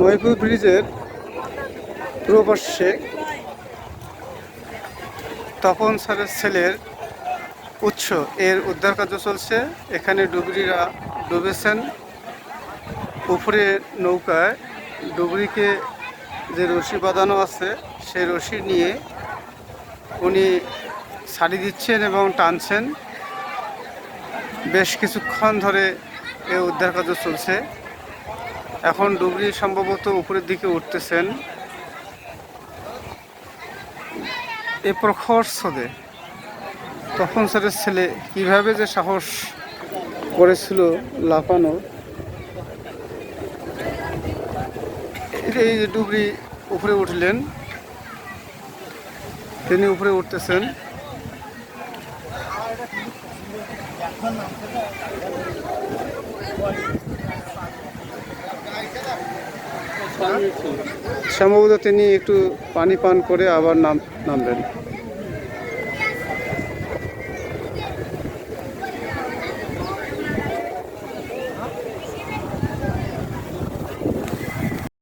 মহিপুর ব্রিজের পূর্ব পার্শ্বে তপন স্যারের ছেলের উৎস। এর উদ্ধার কার্য চলছে। এখানে ডুবরিরা ডুবেছেন। উপরে নৌকায় ডুবরিকে যে রশি বাঁধানো আছে সেই রশি নিয়ে উনি ছাড়ি দিচ্ছেন এবং টানছেন। বেশ কিছুক্ষণ ধরে এ উদ্ধার কার্য চলছে। এখন ডুবরি সম্ভবত উপরের দিকে উঠতেছেন। এ প্রখর স্রোতে তখন স্যারের ছেলে কীভাবে যে সাহস করেছিল লাফানোর এই যে ডুবরি উপরে উঠলেন, তিনি উপরে উঠতেছেন। সম্ভবত তিনি একটু পানি পান করে আবার নাম নামবেন